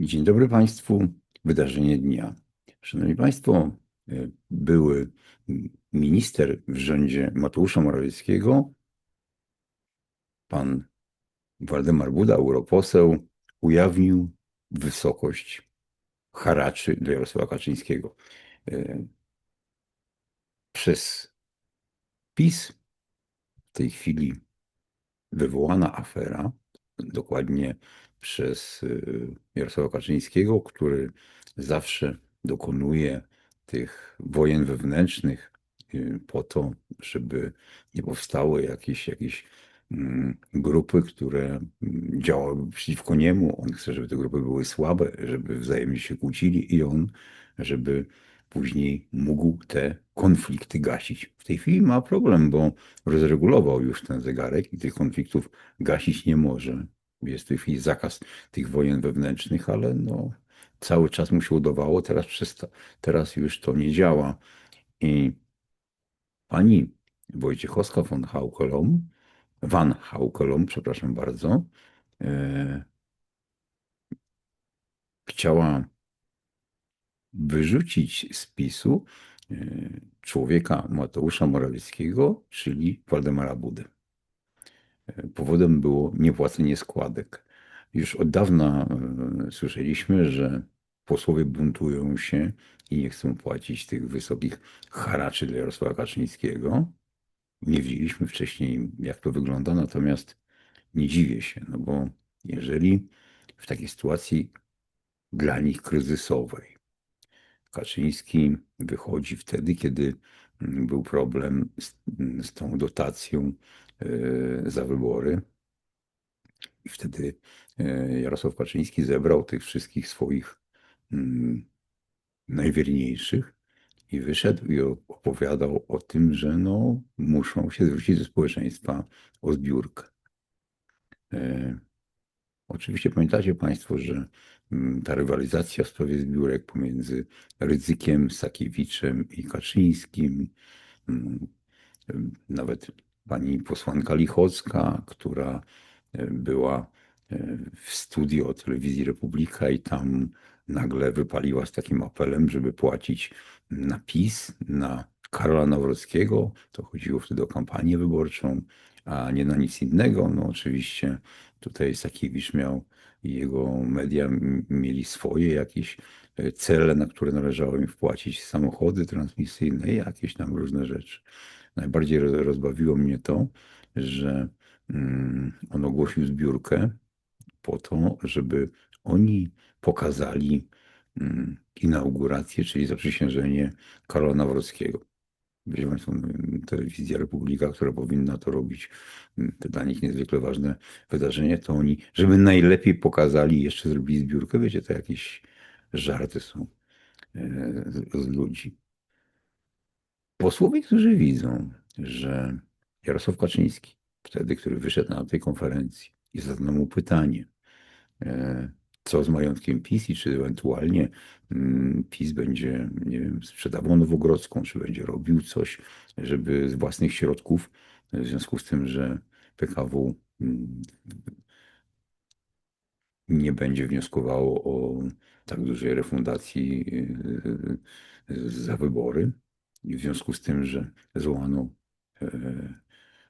Dzień dobry Państwu. Wydarzenie dnia. Szanowni Państwo, e, były minister w rządzie Mateusza Morawieckiego, pan Waldemar Buda, europoseł, ujawnił wysokość haraczy dla Jarosława Kaczyńskiego. E, Przez PiS w tej chwili wywołana afera, dokładnie przez y, Jarosława Kaczyńskiego, który zawsze dokonuje tych wojen wewnętrznych y, po to, żeby nie powstały jakieś, jakieś mm, grupy, które mm, działały przeciwko niemu. On chce, żeby te grupy były słabe, żeby wzajemnie się kłócili i on, żeby później mógł te konflikty gasić. W tej chwili ma problem, bo rozregulował już ten zegarek i tych konfliktów gasić nie może. Jest w tej chwili zakaz tych wojen wewnętrznych, ale no, cały czas mu się udawało, teraz, przesta- teraz już to nie działa. I pani Wojciechowska von Haukelom, Van Haukelom, przepraszam bardzo, e, chciała wyrzucić z PiSu e, człowieka Mateusza Morawieckiego, czyli Waldemara Budę. Powodem było niepłacenie składek. Już od dawna e, słyszeliśmy, że posłowie buntują się i nie chcą płacić tych wysokich haraczy dla Jarosława Kaczyńskiego. Nie wiedzieliśmy wcześniej, jak to wygląda, natomiast nie dziwię się, no bo jeżeli w takiej sytuacji dla nich kryzysowej Kaczyński wychodzi wtedy, kiedy mm, był problem z, z tą dotacją za wybory. I wtedy e, Jarosław Kaczyński zebrał tych wszystkich swoich mm, najwierniejszych i wyszedł i opowiadał o tym, że no, muszą się zwrócić do społeczeństwa o zbiórkę. E, Oczywiście pamiętacie Państwo, że mm, ta rywalizacja w sprawie zbiórek pomiędzy Rydzykiem, Sakiewiczem i Kaczyńskim, mm, nawet pani posłanka Lichocka, która e, była e, w studio telewizji Republika i tam nagle wypaliła z takim apelem, żeby płacić na PiS, na Karola Nawrockiego. To chodziło wtedy o kampanię wyborczą, a nie na nic innego. No oczywiście tutaj Sakiewicz miał i jego media mieli swoje jakieś e, cele, na które należało im wpłacić samochody transmisyjne i jakieś tam różne rzeczy. Najbardziej roz- rozbawiło mnie to, że mm, on ogłosił zbiórkę po to, żeby oni pokazali mm, inaugurację, czyli zaprzysiężenie Karola Nawrockiego. Wiecie Państwo, no, telewizja Republika, która powinna to robić, mm, to dla nich niezwykle ważne wydarzenie, to oni, żeby najlepiej pokazali, jeszcze zrobili zbiórkę, wiecie, to jakieś żarty są e, z ludzi. Posłowie, którzy widzą, że Jarosław Kaczyński, wtedy, który wyszedł na tej konferencji i zadano mu pytanie, e, co z majątkiem PiS i czy ewentualnie mm, PiS będzie, nie wiem, sprzedawał Nowogrodzką, czy będzie robił coś, żeby z własnych środków, w związku z tym, że PKW mm, nie będzie wnioskowało o tak dużej refundacji y, y, za wybory. W związku z tym, że złamano e,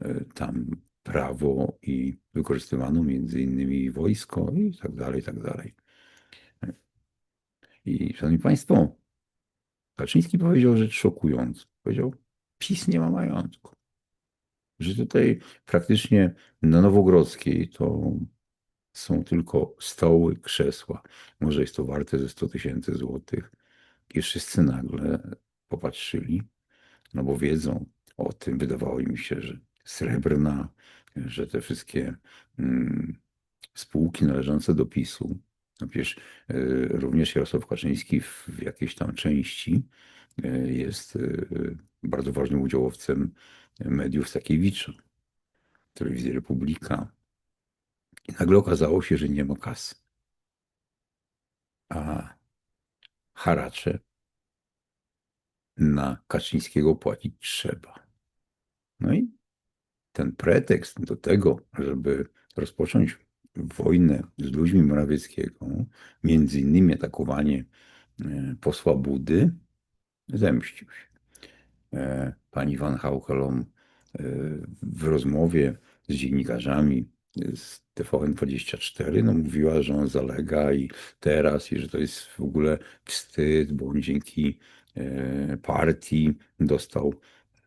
e, tam prawo i wykorzystywano między innymi wojsko i tak dalej, i tak dalej. I szanowni państwo, Kaczyński powiedział rzecz szokującą. Powiedział, PiS nie ma majątku. Że tutaj praktycznie na Nowogrodzkiej to są tylko stoły, krzesła. Może jest to warte ze 100 tysięcy złotych. I wszyscy nagle popatrzyli, no bo wiedzą o tym, wydawało im się, że srebrna, że te wszystkie mm, spółki należące do PiSu, no przecież y, również Jarosław Kaczyński w, w jakiejś tam części y, jest y, bardzo ważnym udziałowcem mediów Sakiewicza, telewizji Republika. I nagle okazało się, że nie ma kasy. A haracze na Kaczyńskiego płacić trzeba. No i ten pretekst do tego, żeby rozpocząć wojnę z ludźmi Morawieckiego, między innymi atakowanie e, posła Budy, zemścił się. E, pani Van Haukelom e, w rozmowie z dziennikarzami z TVN24 no, mówiła, że on zalega i teraz, i że to jest w ogóle wstyd, bo on dzięki partii dostał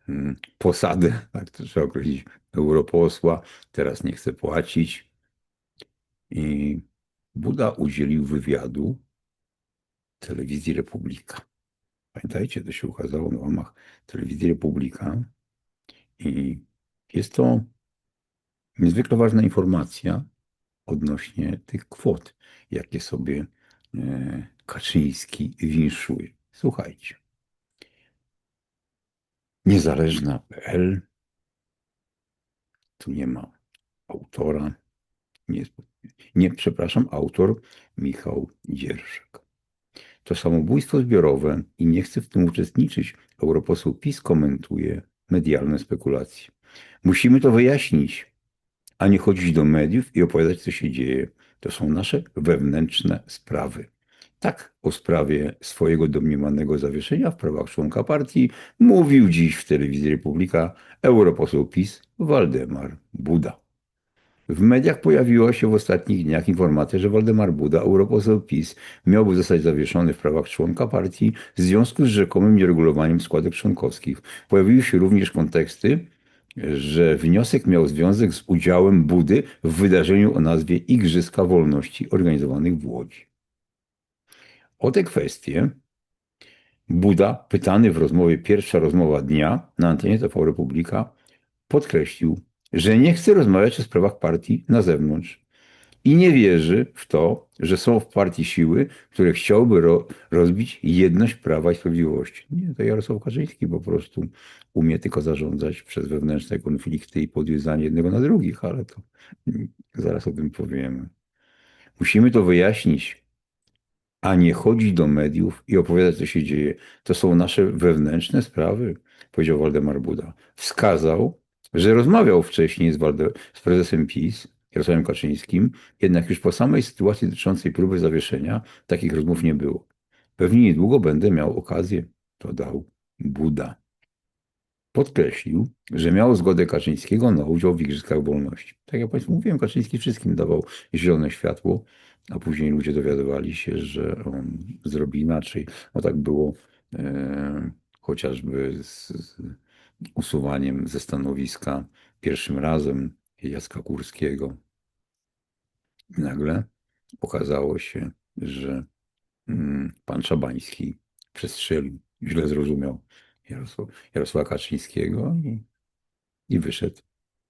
mm, posadę, tak to trzeba określić, europosła, teraz nie chce płacić. I Buda udzielił wywiadu telewizji Republika. Pamiętajcie, to się ukazało na łamach telewizji Republika. I jest to niezwykle ważna informacja odnośnie tych kwot, jakie sobie e, Kaczyński winszuje. Słuchajcie. Niezależna.pl. Tu nie ma autora. Nie, nie, przepraszam, autor Michał Dzierżek. To samobójstwo zbiorowe i nie chce w tym uczestniczyć. Europoseł PiS komentuje medialne spekulacje. Musimy to wyjaśnić, a nie chodzić do mediów i opowiadać, co się dzieje. To są nasze wewnętrzne sprawy. Tak o sprawie swojego domniemanego zawieszenia w prawach członka partii mówił dziś w telewizji Republika europoseł PiS Waldemar Buda. W mediach pojawiła się w ostatnich dniach informacja, że Waldemar Buda, europoseł PiS, miałby zostać zawieszony w prawach członka partii w związku z rzekomym nieregulowaniem składek członkowskich. Pojawiły się również konteksty, że wniosek miał związek z udziałem Budy w wydarzeniu o nazwie Igrzyska Wolności organizowanych w Łodzi. O te kwestie Buda, pytany w rozmowie pierwsza rozmowa dnia na antenie TV Republika, podkreślił, że nie chce rozmawiać o sprawach partii na zewnątrz i nie wierzy w to, że są w partii siły, które chciałyby ro rozbić jedność Prawa i Sprawiedliwości. Nie, to Jarosław Kaczyński po prostu umie tylko zarządzać przez wewnętrzne konflikty i podwiązanie jednego na drugich, ale to zaraz o tym powiemy. Musimy to wyjaśnić, a nie chodzić do mediów i opowiadać, co się dzieje. To są nasze wewnętrzne sprawy, powiedział Waldemar Buda. Wskazał, że rozmawiał wcześniej z, Walde, z prezesem PiS, Jarosławem Kaczyńskim, jednak już po samej sytuacji dotyczącej próby zawieszenia takich rozmów nie było. Pewnie niedługo będę miał okazję, dodał Buda. Podkreślił, że miał zgodę Kaczyńskiego na udział w Igrzyskach Wolności. Tak jak Państwu mówiłem, Kaczyński wszystkim dawał zielone światło, a później ludzie dowiadywali się, że on zrobi inaczej. No tak było e, chociażby z, z usuwaniem ze stanowiska pierwszym razem Jacka Kurskiego. Nagle okazało się, że mm, pan Czabański przestrzelił, źle zrozumiał Jarosław, Jarosława Kaczyńskiego i, i wyszedł,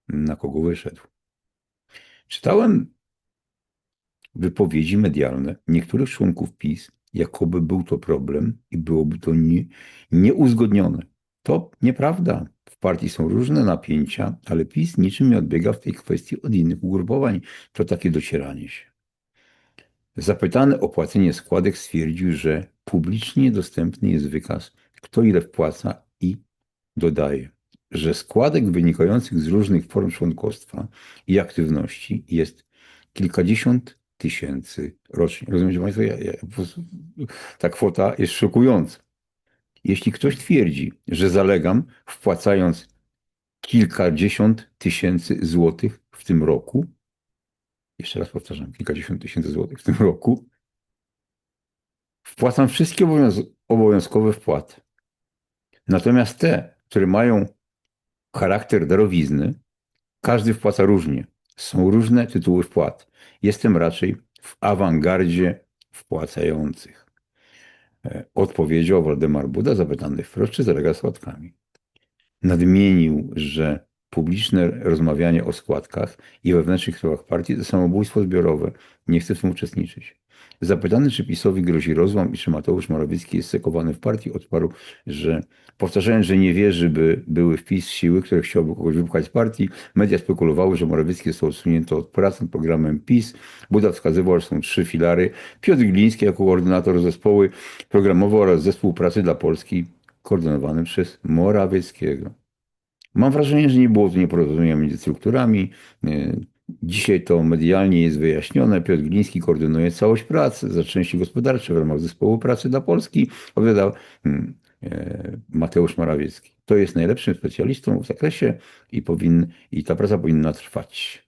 na kogo wyszedł. Czytałem wypowiedzi medialne niektórych członków PiS, jakoby był to problem i byłoby to nie, nieuzgodnione. To nieprawda. W partii są różne napięcia, ale PiS niczym nie odbiega w tej kwestii od innych ugrupowań. To takie docieranie się. Zapytany o płacenie składek stwierdził, że publicznie dostępny jest wykaz, kto ile wpłaca i dodaje, że składek wynikających z różnych form członkostwa i aktywności jest kilkadziesiąt tysięcy rocznie. Rozumiecie Państwo? Ja, ja, ta kwota jest szokująca. Jeśli ktoś twierdzi, że zalegam, wpłacając kilkadziesiąt tysięcy złotych w tym roku, jeszcze raz powtarzam, kilkadziesiąt tysięcy złotych w tym roku, wpłacam wszystkie obowiązkowe wpłaty. Natomiast te, które mają charakter darowizny, każdy wpłaca różnie. Są różne tytuły wpłat. Jestem raczej w awangardzie wpłacających. E, odpowiedział Waldemar Buda, zapytany wprost, czy zalega składkami. Nadmienił, że publiczne rozmawianie o składkach i wewnętrznych sprawach partii to samobójstwo zbiorowe. Nie chce w tym uczestniczyć. Zapytany, czy PiSowi grozi rozłam i czy Mateusz Morawiecki jest sekowany w partii, odparł, że powtarzając, że nie wierzy, by były wpis siły, które chciałby kogoś wypchać z partii, media spekulowały, że Morawiecki został odsunięty od pracy nad programem PiS. Buda wskazywał, że są trzy filary. Piotr Gliński jako koordynator zespoły programowe oraz zespół pracy dla Polski koordynowany przez Morawieckiego. Mam wrażenie, że nie było tu nieporozumienia między strukturami. Dzisiaj to medialnie jest wyjaśnione. Piotr Gliński koordynuje całość pracy za części gospodarcze w ramach zespołu pracy dla Polski. Opowiadał hmm, e, Mateusz Morawiecki. To jest najlepszym specjalistą w zakresie i, powin, i ta praca powinna trwać.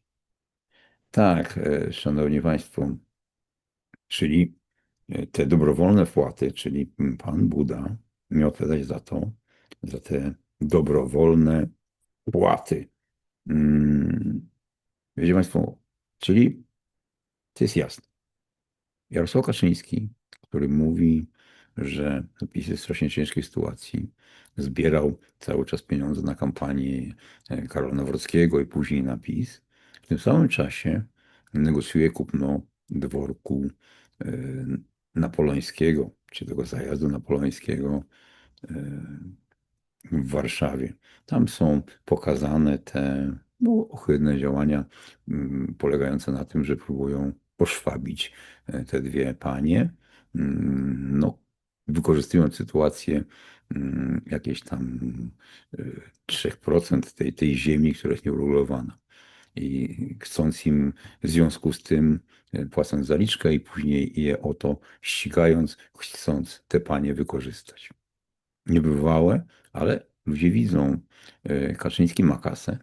Tak, e, szanowni państwo, czyli e, te dobrowolne wpłaty, czyli pan Buda miał odpowiadać za to, za te dobrowolne płaty. Hmm. Wiecie Państwo, czyli to jest jasne. Jarosław Kaczyński, który mówi, że PiS jest w strasznie ciężkiej sytuacji, zbierał cały czas pieniądze na kampanię e, Karola Nawrockiego i później na PiS. W tym samym czasie negocjuje kupno dworku e, napoleońskiego, czy tego zajazdu napoleońskiego e, w Warszawie. Tam są pokazane te no, ohydne działania mm, polegające na tym, że próbują poszwabić e, te dwie panie, mm, no, wykorzystując sytuację mm, jakieś tam 3% e, tej, tej ziemi, która jest nieuregulowana. I chcąc im w związku z tym e, płacąc zaliczkę i później je o to ścigając, chcąc te panie wykorzystać. Niebywałe, ale ludzie widzą, Kaczyński ma kasę,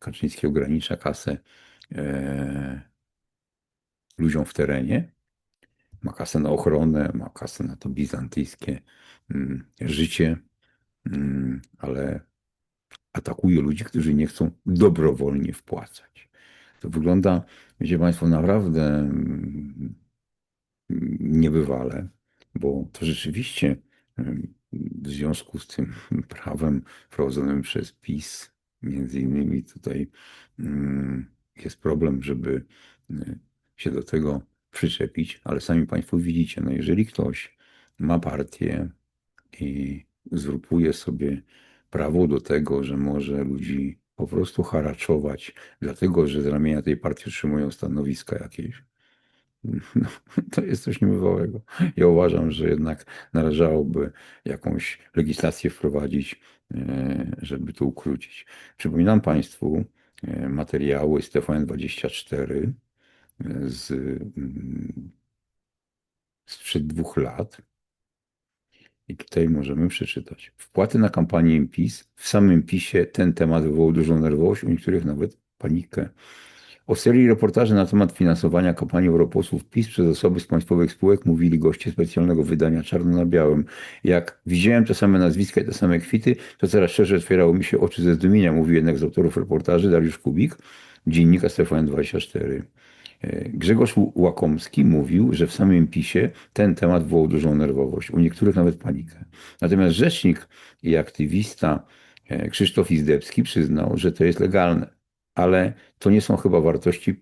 Kaczyński ogranicza kasę e, ludziom w terenie. Ma kasę na ochronę, ma kasę na to bizantyjskie mm, życie, mm, ale atakuje ludzi, którzy nie chcą dobrowolnie wpłacać. To wygląda, wiecie Państwo, naprawdę mm, niebywale, bo to rzeczywiście w związku z tym prawem prowadzonym przez PiS Między innymi tutaj mm, jest problem, żeby y, się do tego przyczepić, ale sami Państwo widzicie, no jeżeli ktoś ma partię i zrupuje sobie prawo do tego, że może ludzi po prostu haraczować, dlatego że z ramienia tej partii otrzymują stanowiska jakieś, no, to jest coś niebywałego. Ja uważam, że jednak należałoby jakąś legislację wprowadzić, e, żeby to ukrócić. Przypominam Państwu e, materiały z TVN24 e, z, mm, sprzed dwóch lat. I tutaj możemy przeczytać. Wpłaty na kampanię PiS. W samym PiSie ten temat wywołał dużą nerwowość, u niektórych nawet panikę. O serii reportaży na temat finansowania kampanii europosłów PiS przez osoby z państwowych spółek mówili goście specjalnego wydania Czarno na Białym. Jak widziałem te same nazwiska i te same kwity, to coraz szerzej otwierało mi się oczy ze zdumienia, mówił jednak z autorów reportaży Dariusz Kubik, dziennika Stefan 24 e, Grzegorz Łakomski mówił, że w samym PiSie ten temat wywołał dużą nerwowość, u niektórych nawet panikę. Natomiast rzecznik i aktywista e, Krzysztof Izdebski przyznał, że to jest legalne ale to nie są chyba wartości,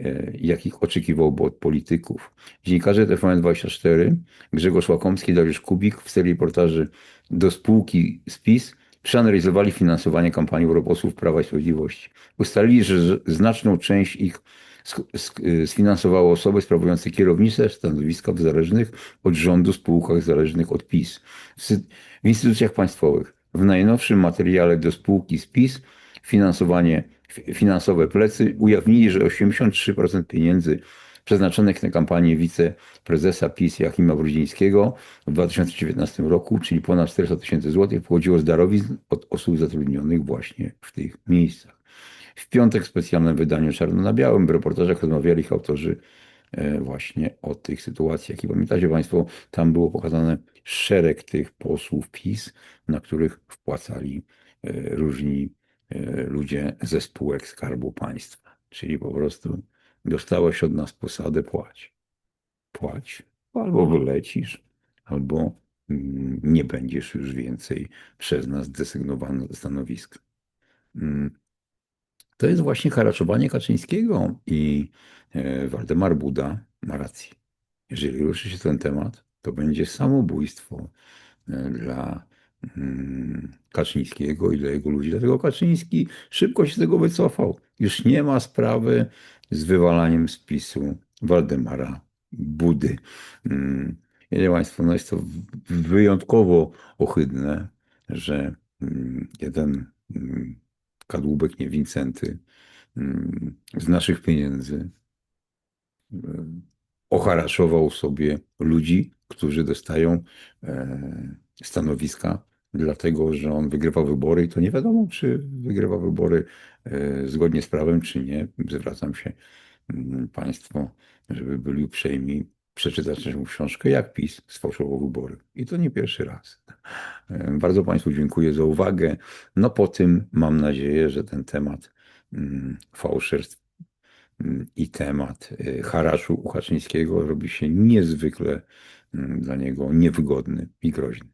e, jakich oczekiwałby od polityków. Dziennikarze TVN24, Grzegorz Łakomski, Dariusz Kubik w serii reportaży do spółki SPIS przeanalizowali finansowanie kampanii europosłów Prawa i Sprawiedliwości. Ustalili, że znaczną część ich sfinansowało osoby sprawujące kierownicze stanowiska w zależnych od rządu spółkach zależnych od PiS. W instytucjach państwowych. W najnowszym materiale do spółki SPIS finansowanie finansowe plecy ujawnili, że 83% pieniędzy przeznaczonych na kampanię wiceprezesa PiS Jakima Brudzińskiego w 2019 roku, czyli ponad 400 tysięcy złotych, pochodziło z darowizn od osób zatrudnionych właśnie w tych miejscach. W piątek w specjalnym wydaniu Czarno na Białym w reportażach rozmawiali ich autorzy e, właśnie o tych sytuacjach. I pamiętacie Państwo, tam było pokazane szereg tych posłów PiS, na których wpłacali e, różni ludzie ze spółek Skarbu Państwa. Czyli po prostu dostałeś od nas posadę, płać. Płać. Albo wylecisz, albo mm, nie będziesz już więcej przez nas desygnowany do stanowiska. Mm. To jest właśnie haraczowanie Kaczyńskiego i e, Waldemar Buda ma rację. Jeżeli ruszy się ten temat, to będzie samobójstwo e, dla Kaczyńskiego i dla jego ludzi. Dlatego Kaczyński szybko się z tego wycofał. Już nie ma sprawy z wywalaniem spisu Waldemara Budy. Mm, Wiecie Państwo, no jest to wyjątkowo ohydne, że mm, jeden kadłubek niewincenty z naszych pieniędzy oharaszował sobie ludzi, którzy dostają e, stanowiska, dlatego że on wygrywał wybory i to nie wiadomo, czy wygrywa wybory e, zgodnie z prawem, czy nie. Zwracam się mm, Państwo, żeby byli uprzejmi przeczytać naszą książkę Jak PiS sfałszował wybory. I to nie pierwszy raz. E, bardzo Państwu dziękuję za uwagę. No po tym mam nadzieję, że ten temat mm, fałszerstw mm, i temat e, haraszu Uchaczyńskiego robi się niezwykle dla niego niewygodny i groźny.